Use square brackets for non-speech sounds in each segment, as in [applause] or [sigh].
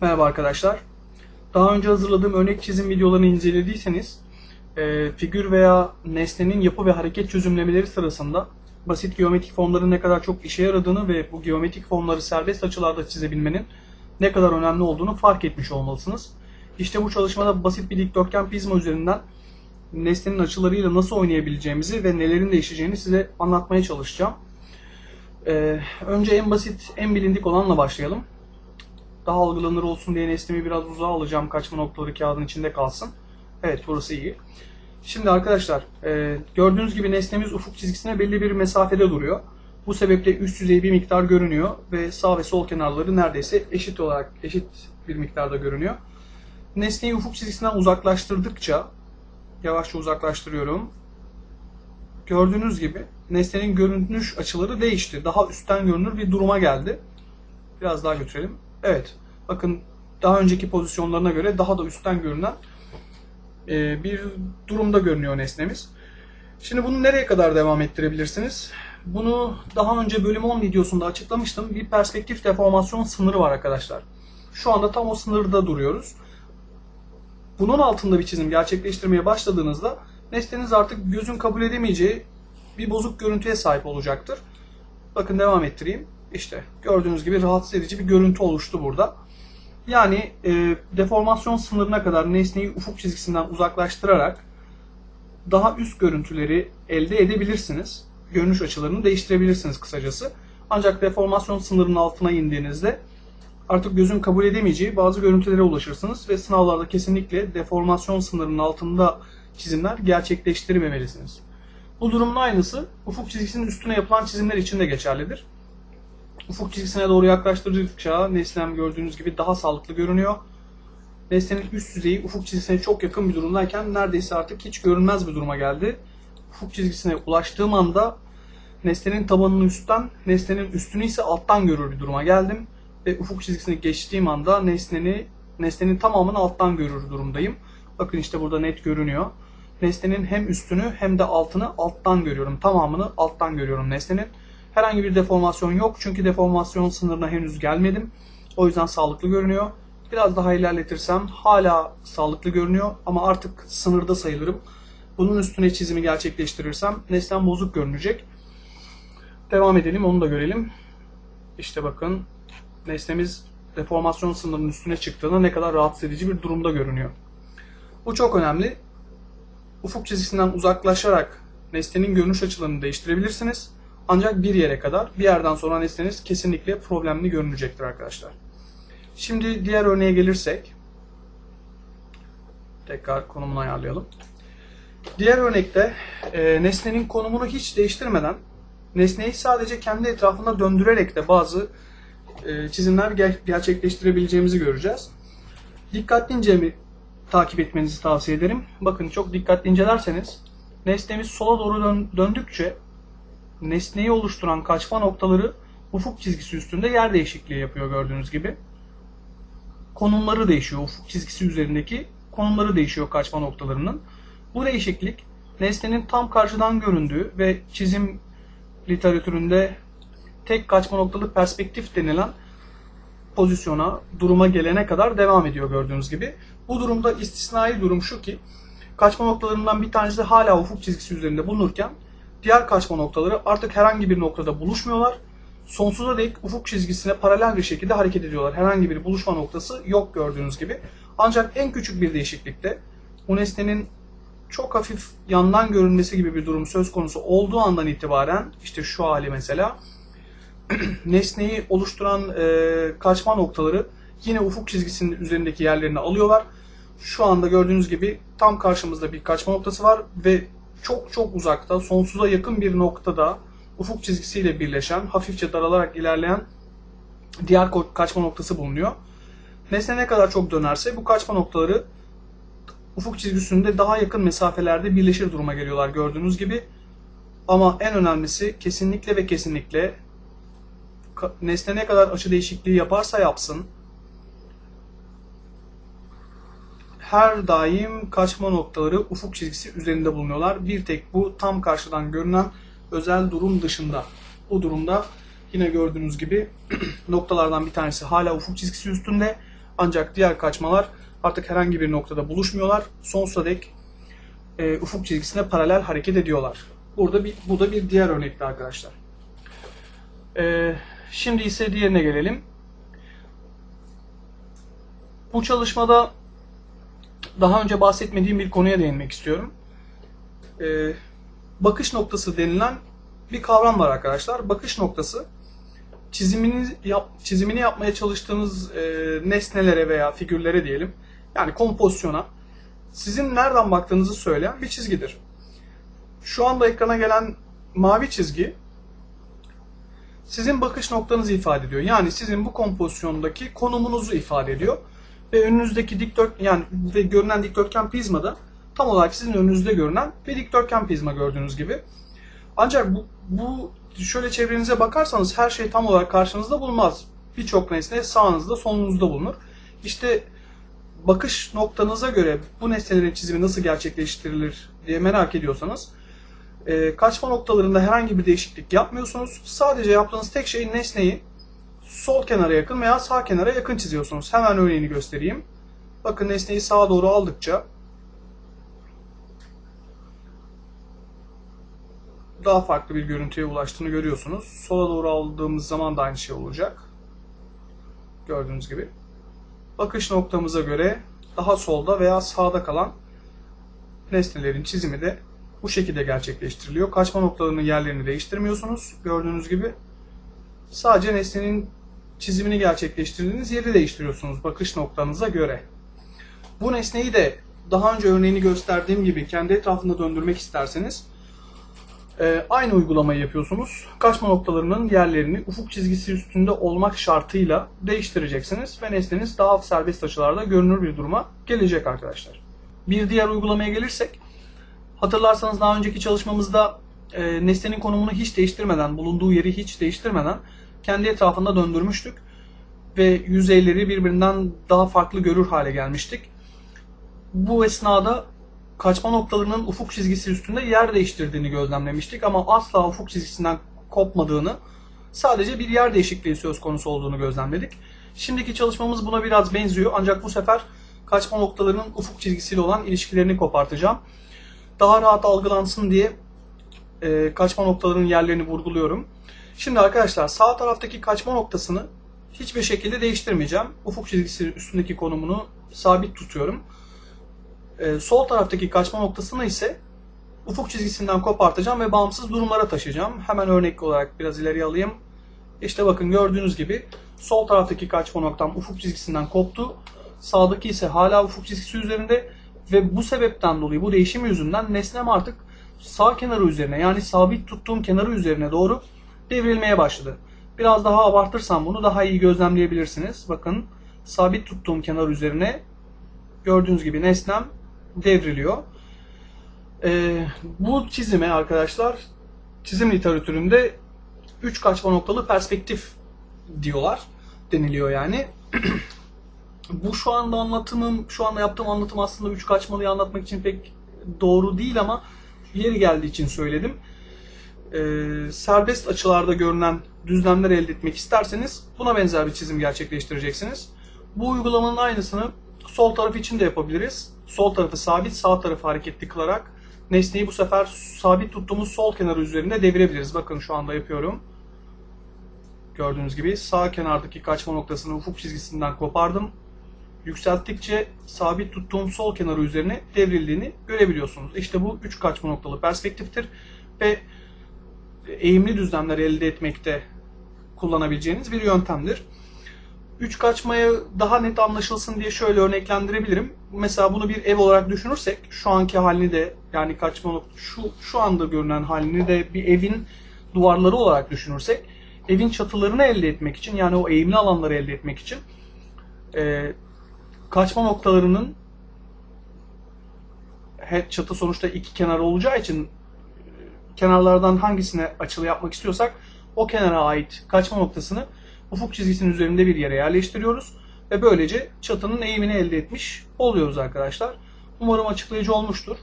Merhaba arkadaşlar. Daha önce hazırladığım örnek çizim videolarını incelediyseniz e, figür veya nesnenin yapı ve hareket çözümlemeleri sırasında basit geometrik formların ne kadar çok işe yaradığını ve bu geometrik formları serbest açılarda çizebilmenin ne kadar önemli olduğunu fark etmiş olmalısınız. İşte bu çalışmada basit bir dikdörtgen prizma üzerinden nesnenin açılarıyla nasıl oynayabileceğimizi ve nelerin değişeceğini size anlatmaya çalışacağım. E, önce en basit, en bilindik olanla başlayalım daha algılanır olsun diye nesnemi biraz uzağa alacağım. Kaçma noktaları kağıdın içinde kalsın. Evet burası iyi. Şimdi arkadaşlar e, gördüğünüz gibi nesnemiz ufuk çizgisine belli bir mesafede duruyor. Bu sebeple üst yüzey bir miktar görünüyor ve sağ ve sol kenarları neredeyse eşit olarak eşit bir miktarda görünüyor. Nesneyi ufuk çizgisinden uzaklaştırdıkça yavaşça uzaklaştırıyorum. Gördüğünüz gibi nesnenin görünüş açıları değişti. Daha üstten görünür bir duruma geldi. Biraz daha götürelim. Evet. Bakın daha önceki pozisyonlarına göre daha da üstten görünen e, bir durumda görünüyor nesnemiz. Şimdi bunu nereye kadar devam ettirebilirsiniz? Bunu daha önce bölüm 10 videosunda açıklamıştım. Bir perspektif deformasyon sınırı var arkadaşlar. Şu anda tam o sınırda duruyoruz. Bunun altında bir çizim gerçekleştirmeye başladığınızda nesneniz artık gözün kabul edemeyeceği bir bozuk görüntüye sahip olacaktır. Bakın devam ettireyim. İşte gördüğünüz gibi rahatsız edici bir görüntü oluştu burada. Yani e, deformasyon sınırına kadar nesneyi ufuk çizgisinden uzaklaştırarak daha üst görüntüleri elde edebilirsiniz. Görünüş açılarını değiştirebilirsiniz kısacası. Ancak deformasyon sınırının altına indiğinizde artık gözün kabul edemeyeceği bazı görüntülere ulaşırsınız ve sınavlarda kesinlikle deformasyon sınırının altında çizimler gerçekleştirmemelisiniz. Bu durumun aynısı ufuk çizgisinin üstüne yapılan çizimler için de geçerlidir. Ufuk çizgisine doğru yaklaştırdıkça nesnem gördüğünüz gibi daha sağlıklı görünüyor. Nesnenin üst yüzeyi ufuk çizgisine çok yakın bir durumdayken neredeyse artık hiç görünmez bir duruma geldi. Ufuk çizgisine ulaştığım anda nesnenin tabanını üstten, nesnenin üstünü ise alttan görür bir duruma geldim. Ve ufuk çizgisini geçtiğim anda nesneni, nesnenin tamamını alttan görür durumdayım. Bakın işte burada net görünüyor. Nesnenin hem üstünü hem de altını alttan görüyorum. Tamamını alttan görüyorum nesnenin. Herhangi bir deformasyon yok çünkü deformasyon sınırına henüz gelmedim. O yüzden sağlıklı görünüyor. Biraz daha ilerletirsem hala sağlıklı görünüyor ama artık sınırda sayılırım. Bunun üstüne çizimi gerçekleştirirsem nesnem bozuk görünecek. Devam edelim onu da görelim. İşte bakın nesnemiz deformasyon sınırının üstüne çıktığında ne kadar rahatsız edici bir durumda görünüyor. Bu çok önemli. Ufuk çizgisinden uzaklaşarak nesnenin görünüş açılarını değiştirebilirsiniz. Ancak bir yere kadar. Bir yerden sonra nesneniz kesinlikle problemli görünecektir arkadaşlar. Şimdi diğer örneğe gelirsek. Tekrar konumunu ayarlayalım. Diğer örnekte e, nesnenin konumunu hiç değiştirmeden nesneyi sadece kendi etrafında döndürerek de bazı e, çizimler ger- gerçekleştirebileceğimizi göreceğiz. Dikkatlice mi takip etmenizi tavsiye ederim. Bakın çok dikkatli incelerseniz nesnemiz sola doğru dön- döndükçe nesneyi oluşturan kaçma noktaları ufuk çizgisi üstünde yer değişikliği yapıyor gördüğünüz gibi. Konumları değişiyor. Ufuk çizgisi üzerindeki konumları değişiyor kaçma noktalarının. Bu değişiklik nesnenin tam karşıdan göründüğü ve çizim literatüründe tek kaçma noktalı perspektif denilen pozisyona, duruma gelene kadar devam ediyor gördüğünüz gibi. Bu durumda istisnai durum şu ki kaçma noktalarından bir tanesi hala ufuk çizgisi üzerinde bulunurken diğer kaçma noktaları artık herhangi bir noktada buluşmuyorlar. Sonsuza dek ufuk çizgisine paralel bir şekilde hareket ediyorlar. Herhangi bir buluşma noktası yok gördüğünüz gibi. Ancak en küçük bir değişiklikte bu nesnenin çok hafif yandan görünmesi gibi bir durum söz konusu olduğu andan itibaren işte şu hali mesela [clears throat] nesneyi oluşturan e, kaçma noktaları yine ufuk çizgisinin üzerindeki yerlerini alıyorlar. Şu anda gördüğünüz gibi tam karşımızda bir kaçma noktası var ve çok çok uzakta, sonsuza yakın bir noktada ufuk çizgisiyle birleşen, hafifçe daralarak ilerleyen diğer kaçma noktası bulunuyor. Nesne ne kadar çok dönerse bu kaçma noktaları ufuk çizgisinde daha yakın mesafelerde birleşir duruma geliyorlar gördüğünüz gibi. Ama en önemlisi kesinlikle ve kesinlikle nesne ne kadar açı değişikliği yaparsa yapsın her daim kaçma noktaları ufuk çizgisi üzerinde bulunuyorlar. Bir tek bu tam karşıdan görünen özel durum dışında. Bu durumda yine gördüğünüz gibi [clears throat] noktalardan bir tanesi hala ufuk çizgisi üstünde Ancak diğer kaçmalar artık herhangi bir noktada buluşmuyorlar. Sonsuza dek e, ufuk çizgisine paralel hareket ediyorlar. Burada bir, bu da bir diğer örnekti arkadaşlar. E, şimdi ise diğerine gelelim. Bu çalışmada daha önce bahsetmediğim bir konuya değinmek istiyorum. E, bakış noktası denilen bir kavram var arkadaşlar. Bakış noktası çizimini yap, çizimini yapmaya çalıştığınız e, nesnelere veya figürlere diyelim. Yani kompozisyona sizin nereden baktığınızı söyleyen bir çizgidir. Şu anda ekrana gelen mavi çizgi sizin bakış noktanızı ifade ediyor. Yani sizin bu kompozisyondaki konumunuzu ifade ediyor. Ve önünüzdeki dikdört yani ve görünen dikdörtgen prizmada tam olarak sizin önünüzde görünen bir dikdörtgen prizma gördüğünüz gibi. Ancak bu, bu şöyle çevrenize bakarsanız her şey tam olarak karşınızda bulunmaz. Birçok nesne sağınızda solunuzda bulunur. İşte bakış noktanıza göre bu nesnelerin çizimi nasıl gerçekleştirilir diye merak ediyorsanız e, kaçma noktalarında herhangi bir değişiklik yapmıyorsunuz. Sadece yaptığınız tek şey nesneyi sol kenara yakın veya sağ kenara yakın çiziyorsunuz. Hemen örneğini göstereyim. Bakın nesneyi sağa doğru aldıkça daha farklı bir görüntüye ulaştığını görüyorsunuz. Sola doğru aldığımız zaman da aynı şey olacak. Gördüğünüz gibi. Bakış noktamıza göre daha solda veya sağda kalan nesnelerin çizimi de bu şekilde gerçekleştiriliyor. Kaçma noktalarının yerlerini değiştirmiyorsunuz. Gördüğünüz gibi sadece nesnenin çizimini gerçekleştirdiğiniz yeri değiştiriyorsunuz bakış noktanıza göre. Bu nesneyi de daha önce örneğini gösterdiğim gibi kendi etrafında döndürmek isterseniz e, aynı uygulamayı yapıyorsunuz. Kaçma noktalarının yerlerini ufuk çizgisi üstünde olmak şartıyla değiştireceksiniz ve nesneniz daha serbest açılarda görünür bir duruma gelecek arkadaşlar. Bir diğer uygulamaya gelirsek hatırlarsanız daha önceki çalışmamızda e, nesnenin konumunu hiç değiştirmeden, bulunduğu yeri hiç değiştirmeden kendi etrafında döndürmüştük ve yüzeyleri birbirinden daha farklı görür hale gelmiştik. Bu esnada kaçma noktalarının ufuk çizgisi üstünde yer değiştirdiğini gözlemlemiştik ama asla ufuk çizgisinden kopmadığını, sadece bir yer değişikliği söz konusu olduğunu gözlemledik. Şimdiki çalışmamız buna biraz benziyor ancak bu sefer kaçma noktalarının ufuk çizgisiyle olan ilişkilerini kopartacağım. Daha rahat algılansın diye e, kaçma noktalarının yerlerini vurguluyorum. Şimdi arkadaşlar sağ taraftaki kaçma noktasını hiçbir şekilde değiştirmeyeceğim. Ufuk çizgisi üstündeki konumunu sabit tutuyorum. Ee, sol taraftaki kaçma noktasını ise ufuk çizgisinden kopartacağım ve bağımsız durumlara taşıyacağım. Hemen örnek olarak biraz ileri alayım. İşte bakın gördüğünüz gibi sol taraftaki kaçma noktam ufuk çizgisinden koptu. Sağdaki ise hala ufuk çizgisi üzerinde ve bu sebepten dolayı bu değişim yüzünden nesnem artık sağ kenarı üzerine yani sabit tuttuğum kenarı üzerine doğru devrilmeye başladı. Biraz daha abartırsam bunu daha iyi gözlemleyebilirsiniz. Bakın sabit tuttuğum kenar üzerine gördüğünüz gibi nesnem devriliyor. Ee, bu çizime arkadaşlar çizim literatüründe 3 kaçma noktalı perspektif diyorlar. Deniliyor yani. [clears throat] bu şu anda anlatımım, şu anda yaptığım anlatım aslında 3 kaçmalıyı anlatmak için pek doğru değil ama yeri geldiği için söyledim. Ee, serbest açılarda görünen düzlemler elde etmek isterseniz buna benzer bir çizim gerçekleştireceksiniz. Bu uygulamanın aynısını sol taraf için de yapabiliriz. Sol tarafı sabit, sağ tarafı hareketli kılarak nesneyi bu sefer sabit tuttuğumuz sol kenarı üzerinde devirebiliriz. Bakın şu anda yapıyorum. Gördüğünüz gibi sağ kenardaki kaçma noktasını ufuk çizgisinden kopardım. Yükselttikçe sabit tuttuğum sol kenarı üzerine devrildiğini görebiliyorsunuz. İşte bu üç kaçma noktalı perspektiftir ve eğimli düzlemler elde etmekte kullanabileceğiniz bir yöntemdir. Üç kaçmayı daha net anlaşılsın diye şöyle örneklendirebilirim. Mesela bunu bir ev olarak düşünürsek şu anki halini de yani kaçma şu şu anda görünen halini de bir evin duvarları olarak düşünürsek evin çatılarını elde etmek için yani o eğimli alanları elde etmek için e, kaçma noktalarının çatı sonuçta iki kenar olacağı için kenarlardan hangisine açılı yapmak istiyorsak o kenara ait kaçma noktasını ufuk çizgisinin üzerinde bir yere yerleştiriyoruz ve böylece çatının eğimini elde etmiş oluyoruz arkadaşlar. Umarım açıklayıcı olmuştur.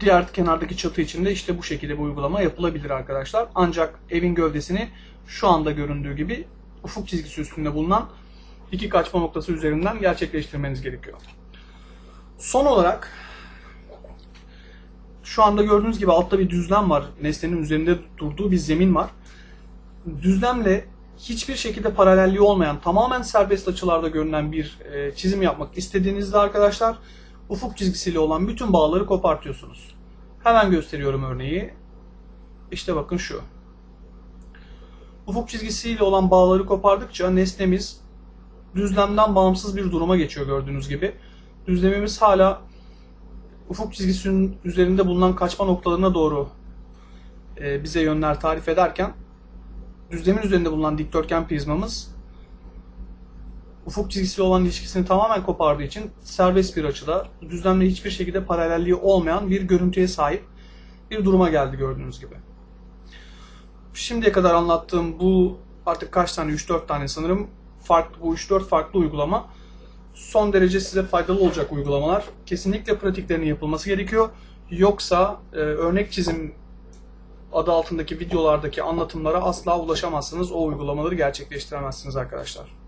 Diğer kenardaki çatı için de işte bu şekilde bir uygulama yapılabilir arkadaşlar. Ancak evin gövdesini şu anda göründüğü gibi ufuk çizgisi üstünde bulunan iki kaçma noktası üzerinden gerçekleştirmeniz gerekiyor. Son olarak şu anda gördüğünüz gibi altta bir düzlem var. Nesnenin üzerinde durduğu bir zemin var. Düzlemle hiçbir şekilde paralelliği olmayan, tamamen serbest açılarda görünen bir e, çizim yapmak istediğinizde arkadaşlar ufuk çizgisiyle olan bütün bağları kopartıyorsunuz. Hemen gösteriyorum örneği. İşte bakın şu. Ufuk çizgisiyle olan bağları kopardıkça nesnemiz düzlemden bağımsız bir duruma geçiyor gördüğünüz gibi. Düzlemimiz hala ufuk çizgisinin üzerinde bulunan kaçma noktalarına doğru e, bize yönler tarif ederken düzlemin üzerinde bulunan dikdörtgen prizmamız ufuk çizgisiyle olan ilişkisini tamamen kopardığı için serbest bir açıda düzlemle hiçbir şekilde paralelliği olmayan bir görüntüye sahip bir duruma geldi gördüğünüz gibi. Şimdiye kadar anlattığım bu artık kaç tane 3-4 tane sanırım farklı bu 3-4 farklı uygulama son derece size faydalı olacak uygulamalar. Kesinlikle pratiklerinin yapılması gerekiyor. Yoksa e, örnek çizim adı altındaki videolardaki anlatımlara asla ulaşamazsınız. O uygulamaları gerçekleştiremezsiniz arkadaşlar.